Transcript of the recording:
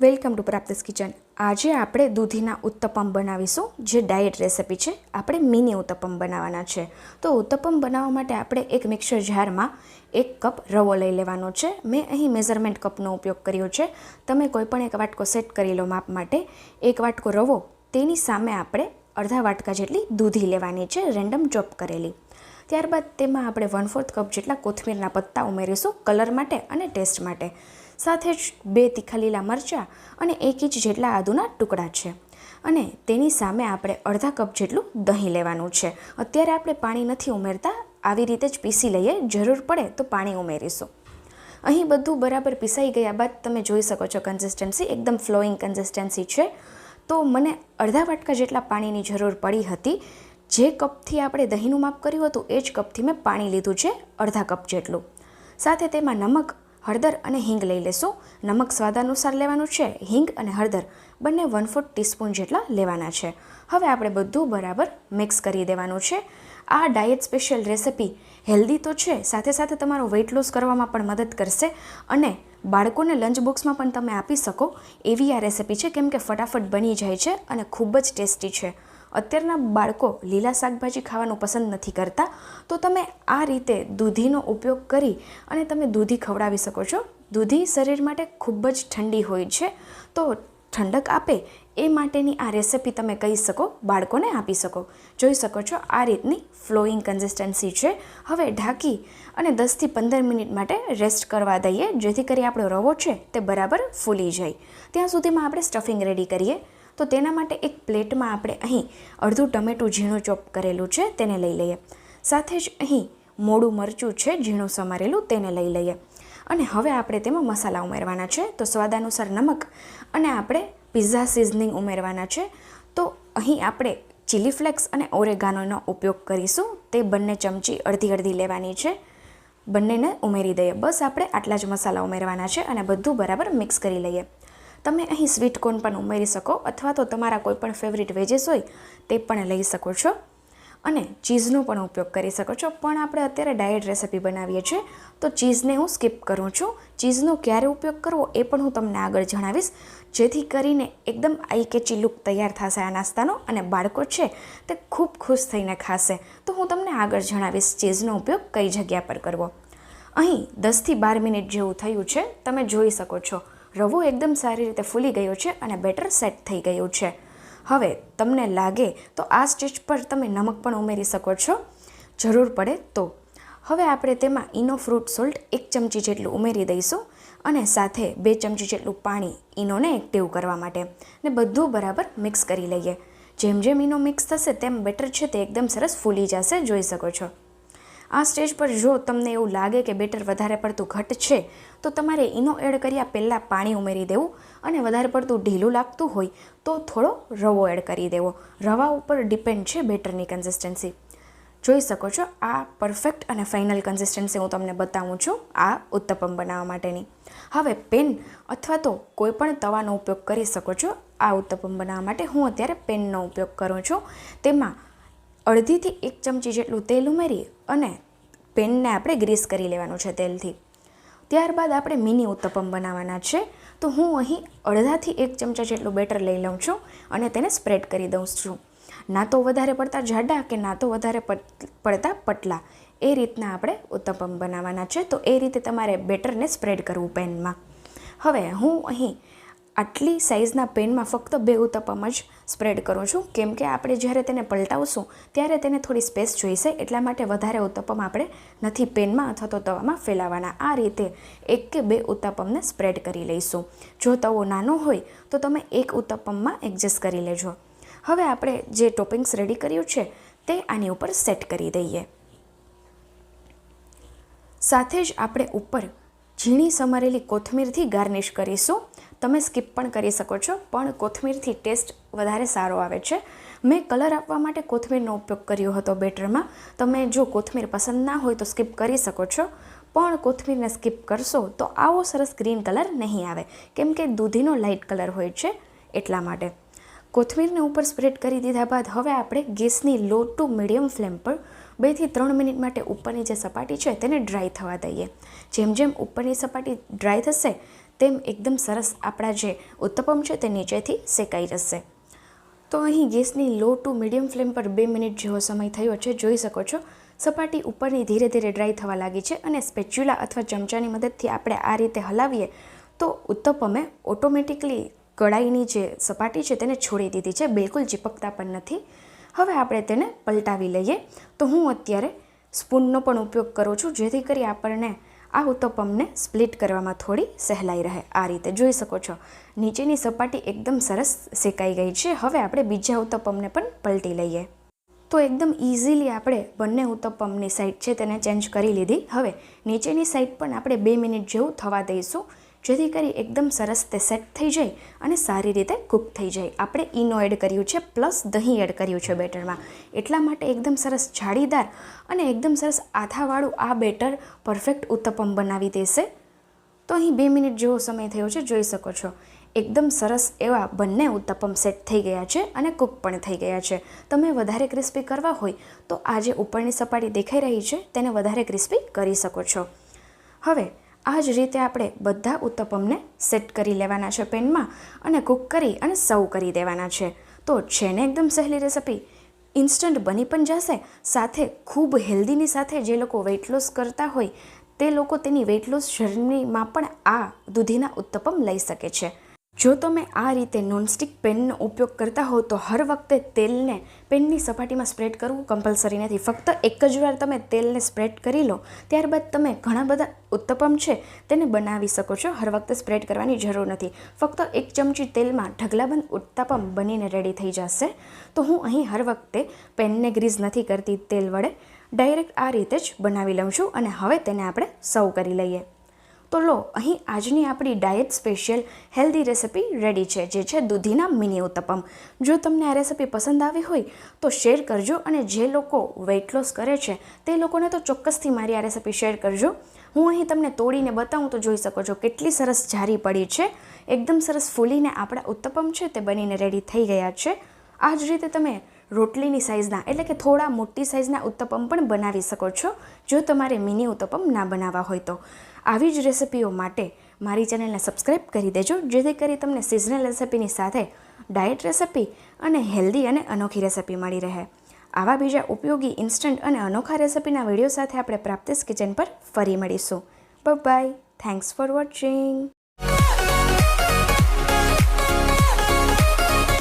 Welcome to પ્રાપ્તિસ kitchen. આજે આપણે દૂધીના ઉત્તપમ બનાવીશું, જે ડાયટ રેસિપી છે. આપણે મિની ઉત્તપમ બનાવવાના છે. તો ઉત્તપમ બનાવવા માટે આપણે એક મિક્સર જારમાં એક કપ રવો લઈ લેવાનો છે. મેં અહીં મેઝરમેન્ટ કપનો ઉપયોગ કર્યો છે. તમે કોઈપણ એક વાટકો સેટ કરી લો માપ માટે. એક વાટકો રવો, તેની સામે આપણે અડધા વાટકા જેટલી દૂધી લેવાની છે, રેન્ડમ ચોપ કરેલી. ત્યારબાદ તેમાં આપણે વન ફોર્થ કપ જેટલા કોથમીરના પત્તા ઉમેરીશું, કલર માટે અને ટેસ્ટ માટે. સાથે જ બે તીખા લીલા મરચાં અને એક ઇંચ જેટલા આદુના ટુકડા છે. અને તેની સામે આપણે અડધા કપ જેટલું દહીં લેવાનું છે. અત્યારે આપણે પાણી નથી ઉમેરતા, આવી રીતે જ પીસી લઈએ. જરૂર પડે તો પાણી ઉમેરીશું. અહીં બધું બરાબર પીસાઈ ગયા બાદ તમે જોઈ શકો છો કન્સિસ્ટન્સી એકદમ ફ્લોઈંગ કન્સિસ્ટન્સી છે. તો મને અડધા વાટકા જેટલા પાણીની જરૂર પડી હતી. જે કપથી આપણે દહીંનું માપ કર્યું હતું, એ જ કપથી મેં પાણી લીધું છે, અડધા કપ જેટલું. સાથે તેમાં નમક હળદર અને હિંગ લઈ લેશું. નમક સ્વાદ અનુસાર લેવાનું છે. હિંગ અને હળદર બંને વન ફોર્થ ટીસ્પૂન જેટલા લેવાના છે. હવે આપણે બધું બરાબર મિક્સ કરી દેવાનું છે. આ ડાયટ સ્પેશિયલ રેસિપી હેલ્ધી તો છે, સાથે સાથે તમારો વેઇટ લોસ કરવામાં પણ મદદ કરશે અને બાળકોને લંચ બોક્સમાં પણ તમે આપી શકો એવી આ રેસિપી છે, કેમ કે ફટાફટ બની જાય છે અને ખૂબ જ ટેસ્ટી છે. અત્યારના બાળકો લીલા શાકભાજી ખાવાનું પસંદ નથી કરતા, તો તમે આ રીતે દૂધીનો ઉપયોગ કરી અને તમે દૂધી ખવડાવી શકો છો. દૂધી શરીર માટે ખૂબ જ ઠંડી હોય છે, તો ઠંડક આપે એ માટેની આ રેસિપી તમે કહી શકો, બાળકોને આપી શકો. જોઈ શકો છો આ રીતની ફ્લોઈંગ કન્સિસ્ટન્સી છે. હવે ઢાંકી અને દસથી પંદર મિનિટ માટે રેસ્ટ કરવા દઈએ, જેથી કરી આપણો રવો છે તે બરાબર ફૂલી જાય. ત્યાં સુધીમાં આપણે સ્ટફિંગ રેડી કરીએ. તો તેના માટે એક પ્લેટમાં આપણે અહીં અડધું ટમેટું ઝીણું ચોપ કરેલું છે, તેને લઈ લઈએ. સાથે જ અહીં મોડું મરચું છે, ઝીણું સમારેલું, તેને લઈ લઈએ. અને હવે આપણે તેમાં મસાલા ઉમેરવાના છે, તો સ્વાદાનુસાર નમક અને આપણે પિઝા સિઝનિંગ ઉમેરવાના છે. તો અહીં આપણે ચીલી ફ્લેક્સ અને ઓરેગાનોનો ઉપયોગ કરીશું. તે બંને ચમચી અડધી અડધી લેવાની છે. બંનેને ઉમેરી દઈએ. બસ આપણે આટલા જ મસાલા ઉમેરવાના છે અને બધું બરાબર મિક્સ કરી લઈએ. તમે અહીં સ્વીટ કોર્ન પણ ઉમેરી શકો અથવા તો તમારા કોઈપણ ફેવરિટ વેજીસ હોય તે પણ લઈ શકો છો. અને ચીઝનો પણ ઉપયોગ કરી શકો છો. પણ આપણે અત્યારે ડાયટ રેસિપી બનાવીએ છીએ, તો ચીઝને હું સ્કીપ કરું છું. ચીઝનો ક્યારે ઉપયોગ કરવો એ પણ હું તમને આગળ જણાવીશ. જેથી કરીને એકદમ આઈ કેચી લુક તૈયાર થશે આ નાસ્તાનો અને બાળકો છે તે ખૂબ ખુશ થઈને ખાશે. તો હું તમને આગળ જણાવીશ ચીઝનો ઉપયોગ કઈ જગ્યા પર કરવો. અહીં દસથી બાર મિનિટ જેવું થયું છે. તમે જોઈ શકો છો. રવો એકદમ સારી રીતે ફૂલી ગયો છે અને બેટર સેટ થઈ ગયું છે. હવે તમને લાગે તો આ સ્ટેજ પર તમે નમક પણ ઉમેરી શકો છો. જરૂર પડે તો. હવે આપણે તેમાં ઇનો ફ્રૂટ સોલ્ટ એક ચમચી જેટલું ઉમેરી દઈશું અને સાથે બે ચમચી જેટલું પાણી ઇનોને એક્ટિવ કરવા માટે ને બધું બરાબર મિક્સ કરી લઈએ. જેમ જેમ ઇનો મિક્સ થશે તેમ બેટર છે તે એકદમ સરસ ફૂલી જશે, જોઈ શકો છો. આ સ્ટેજ પર જો તમને એવું લાગે કે બેટર વધારે પડતું ઘટ છે, તો તમારે ઇનો એડ કર્યા પહેલાં પાણી ઉમેરી દેવું અને વધારે પડતું ઢીલું લાગતું હોય તો થોડો રવો એડ કરી દેવો. રવા ઉપર ડિપેન્ડ છે બેટરની કન્સિસ્ટન્સી. જોઈ શકો છો, આ પરફેક્ટ અને ફાઇનલ કન્સિસ્ટન્સી હું તમને બતાવું છું આ ઉત્તપમ બનાવવા માટેની. હવે પેન અથવા તો કોઈ પણ તવાનો ઉપયોગ કરી શકો છો. આ ઉત્તપમ બનાવવા માટે હું અત્યારે પેનનો ઉપયોગ કરું છું. તેમાં અડધીથી એક ચમચી જેટલું તેલ ઉમેરી અને પેનને આપણે ગ્રીસ કરી લેવાનું છે તેલથી. ત્યારબાદ આપણે મિની ઉત્તપમ બનાવવાના છે. તો હું અહીં અડધાથી એક ચમચા જેટલું બેટર લઈ લઉં છું અને તેને સ્પ્રેડ કરી દઉં છું. ના તો વધારે પડતા જાડા કે ના તો વધારે પડતા પટલા એ રીતના આપણે ઉત્તપમ બનાવવાના છે. તો એ રીતે તમારે બેટરને સ્પ્રેડ કરવું પેનમાં. હવે હું અહીં આટલી સાઇઝના પેનમાં ફક્ત બે ઉત્તપમ જ સ્પ્રેડ કરું છું. કેમ કે આપણે જ્યારે તેને પલટાવશું, ત્યારે તેને થોડી સ્પેસ જોઈશે, એટલા માટે વધારે ઉત્તપમ આપણે નથી પેનમાં અથવા તો તવામાં ફેલાવવાના આ રીતે એક કે બે ઉત્તપમને સ્પ્રેડ કરી લઈશું. જો તવો નાનો હોય, તો તમે એક ઉત્તપમમાં એડજસ્ટ કરી લેજો. હવે આપણે જે ટોપિંગ્સ રેડી કર્યું છે, તે આની ઉપર સેટ કરી દઈએ. સાથે જ આપણે ઉપર ઝીણી સમારેલી કોથમીરથી ગાર્નિશ કરીશું. તમે સ્કીપ પણ કરી શકો છો, પણ કોથમીરથી ટેસ્ટ વધારે સારો આવે છે. મેં કલર આપવા માટે કોથમીરનો ઉપયોગ કર્યો હતો બેટરમાં. તમે જો કોથમીર પસંદ ના હોય તો સ્કીપ કરી શકો છો, પણ કોથમીરને સ્કીપ કરશો તો આવો સરસ ગ્રીન કલર નહીં આવે, કેમ કે દૂધીનો લાઇટ કલર હોય છે એટલા માટે. કોથમીરને ઉપર સ્પ્રેડ કરી દીધા બાદ હવે આપણે ગેસની લો ટુ મીડિયમ ફ્લેમ પર બેથી ત્રણ મિનિટ માટે ઉપરની જે સપાટી છે તેને ડ્રાય થવા દઈએ. જેમ જેમ ઉપરની સપાટી ડ્રાય થશે તેમ એકદમ સરસ આપણા જે ઉત્તપમ છે તે નીચેથી શેકાઈ જશે. તો અહીં ગેસની લો ટુ મીડિયમ ફ્લેમ પર બે મિનિટ જેવો સમય થયો છે, જોઈ શકો છો. સપાટી ઉપરની ધીરે ધીરે ડ્રાય થવા લાગી છે અને સ્પેચ્યુલા અથવા ચમચાની મદદથી આપણે આ રીતે હલાવીએ તો ઉત્તપમે ઓટોમેટિકલી કડાઈની જે સપાટી છે તેને છોડી દીધી છે, બિલકુલ ચીપકતા પણ નથી. હવે આપણે તેને પલટાવી લઈએ. તો હું અત્યારે સ્પૂનનો પણ ઉપયોગ કરું છું, જેથી કરી આપણને આ ઉત્તપમને સ્પ્લિટ કરવામાં થોડી સહેલાઈ રહે. આ રીતે જોઈ શકો છો. નીચેની સપાટી એકદમ સરસ શેકાઈ ગઈ છે. હવે આપણે બીજા ઉત્તપમને પણ પલટી લઈએ. તો એકદમ ઇઝીલી આપણે બંને ઉત્તપમની સાઈડ છે તેને ચેન્જ કરી લીધી. હવે નીચેની સાઈડ પણ આપણે બે મિનિટ જેવું થવા દઈશું. જેથી કરી એકદમ સરસ તે સેટ થઈ જાય અને સારી રીતે કૂક થઈ જાય. આપણે ઈનો એડ કર્યું છે પ્લસ દહીં એડ કર્યું છે બેટરમાં. એટલા માટે એકદમ સરસ જાળીદાર અને એકદમ સરસ આથાવાળું આ બેટર પરફેક્ટ ઉત્તપમ બનાવી દેશે. તો અહીં બે મિનિટ જેવો સમય થયો છે, જોઈ શકો છો. એકદમ સરસ એવા બંને ઉત્તપમ સેટ થઈ ગયા છે અને કૂક પણ થઈ ગયા છે. તમે વધારે ક્રિસ્પી કરવા હોય તો આ જે ઉપરની સપાટી દેખાઈ રહી છે, તેને વધારે ક્રિસ્પી કરી શકો છો. હવે આ જ રીતે આપણે બધા ઉત્તપમને સેટ કરી લેવાના છે પેનમાં અને કૂક કરી અને સર્વ કરી દેવાના છે. તો છે ને એકદમ સહેલી રેસિપી ઇન્સ્ટન્ટ બની પણ જશે, સાથે ખૂબ હેલ્ધીની સાથે જે લોકો વેઇટ લોસ કરતા હોય, તે લોકો તેની વેઇટ લોસ જર્નીમાં પણ આ દૂધીના ઉત્તપમ લઈ શકે છે. જો તમે આ રીતે નોનસ્ટિક પેનનો ઉપયોગ કરતા હો, તો હર વખતે તેલને પેનની સપાટીમાં સ્પ્રેડ કરવું કમ્પલસરી નથી. ફક્ત એક જ વાર તમે તેલને સ્પ્રેડ કરી લો, ત્યારબાદ તમે ઘણા બધા ઉત્તપમ છે તેને બનાવી શકો છો. હર વખતે સ્પ્રેડ કરવાની જરૂર નથી. ફક્ત એક ચમચી તેલમાં ઢગલાબંધ ઉત્તપમ બનીને રેડી થઈ જશે. તો હું અહીં હર વખતે પેનને ગ્રીઝ નથી કરતી, તેલ વડે. ડાયરેક્ટ આ રીતે જ બનાવી લઉં છું અને હવે તેને આપણે સર્વ કરી લઈએ. તો લો, અહીં આજની આપણી diet special healthy recipe ready છે, જે છે દૂધીના મિની ઉત્તપમ. જો તમને આ રેસિપી પસંદ આવી હોય, તો શેર કરજો અને જે લોકો વેઇટ લોસ કરે છે, તે લોકોને તો ચોક્કસથી મારી આ રેસિપી શેર કરજો. હું અહીં તમને તોડીને બતાવું તો જોઈ શકો છો કેટલી સરસ જારી પડી છે. એકદમ સરસ ફૂલીને આપણા ઉત્તપમ છે તે બનીને રેડી થઈ ગયા છે. આ જ રીતે તમે રોટલીની સાઇઝના એટલે કે થોડા મોટી સાઇઝના ઉત્તપમ પણ બનાવી શકો છો, જો તમારે મિની ઉત્તપમ ના બનાવવા હોય તો. આવી જ રેસિપીઓ માટે મારી ચેનલને સબસ્ક્રાઈબ કરી દેજો, જેથી કરી તમને સિઝનલ રેસિપીની સાથે ડાયટ રેસિપી અને હેલ્ધી અને અનોખી રેસિપી મળી રહે. આવા બીજા ઉપયોગી ઇન્સ્ટન્ટ અને અનોખા રેસિપીના વીડિયો સાથે આપણે પ્રાપ્તિસ કિચન પર ફરી મળીશું. By thanks for watching